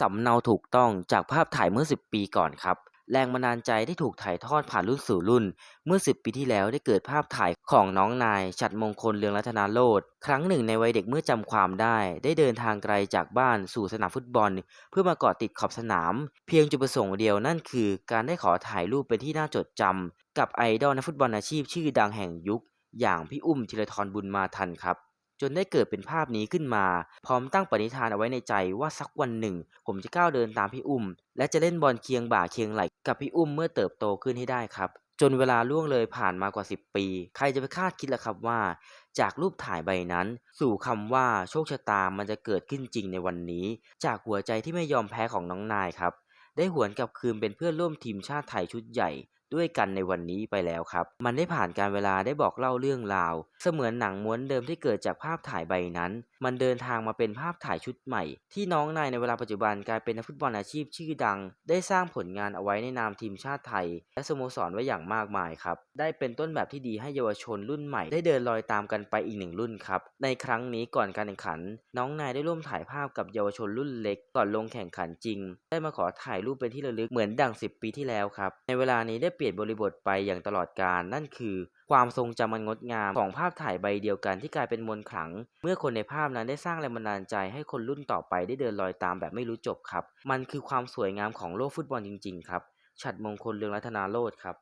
สำเนาถูกต้องจากภาพถ่ายเมื่อ 10 ปีก่อนครับ แรงบันดาลใจได้ถูกถ่ายทอดผ่านรุ่นสู่รุ่น เมื่อ 10 ปีที่แล้วได้เกิดภาพถ่ายของน้องนาย ฉัตรมงคลเลืองรัตนาโรจน์ครั้งหนึ่งในวัยเด็กเมื่อจำความได้ ได้เดินทางไกลจากบ้านสู่สนามฟุตบอล เพื่อมาเกาะติดขอบสนาม เพียงจุดประสงค์เดียวนั่นคือ การได้ขอถ่ายรูปเป็นที่น่าจดจำกับไอดอลนักฟุตบอลอาชีพชื่อดังแห่งยุค อย่างพี่อุ้มธีรทรบุญมาทันครับ จนได้เกิดเป็นภาพนี้ขึ้นมา พร้อมตั้งปณิธานเอาไว้ในใจว่าสักวันหนึ่ง ผมจะก้าวเดินตามพี่อุ้ม และจะเล่นบอลเคียงบ่าเคียงไหล่กับพี่อุ้มเมื่อเติบโตขึ้นให้ได้ครับ จนเวลาล่วงเลยผ่านมากว่า 10 ปี ใครจะไปคาดคิดล่ะครับว่า จากรูปถ่ายใบนั้น สู่คำว่าโชคชะตามันจะเกิดขึ้นจริงในวันนี้ จากหัวใจที่ไม่ยอมแพ้ของน้องนายครับได้หวนกลับคืนเป็นเพื่อนร่วมทีมชาติไทยชุดใหญ่ ด้วยกันในวันนี้ไปแล้วครับ มันได้ผ่านการเวลาได้บอกเล่าเรื่องราว เสมือนหนังม้วนเดิมที่เกิดจากภาพถ่ายใบนั้นมันเดินทางมาเป็นภาพถ่ายชุดใหม่ ที่น้องนายในเวลาปัจจุบันกลายเป็นนักฟุตบอลอาชีพชื่อดัง ได้สร้างผลงานเอาไว้ในนามทีมชาติไทย และสโมสรไว้อย่างมากมายครับ ได้เป็นต้นแบบที่ดีให้เยาวชนรุ่นใหม่ ได้เดินรอยตามกันไปอีกหนึ่งรุ่นครับ ในครั้งนี้ก่อนการแข่งขัน น้องนายได้ร่วมถ่ายภาพกับเยาวชนรุ่นเล็ก ก่อนลงแข่งขันจริง ได้มาขอถ่ายรูปเป็นที่ระลึกเหมือนดัง 10 ปีที่แล้วครับ ในเวลานี้ได้เปลี่ยนบริบทไปอย่างตลอดกาลนั่นคือความทรงจำมันงดงามของภาพถ่ายใบเดียวกันที่กลายเป็นมนต์ขลัง เมื่อคนในภาพนั้นได้สร้างแรงบันดาลใจให้คนรุ่นต่อไปได้เดินรอยตามแบบไม่รู้จบครับ มันคือความสวยงามของโลกฟุตบอลจริงๆครับ ฉัดมงคลเรืองรัตนาโรจน์ครับ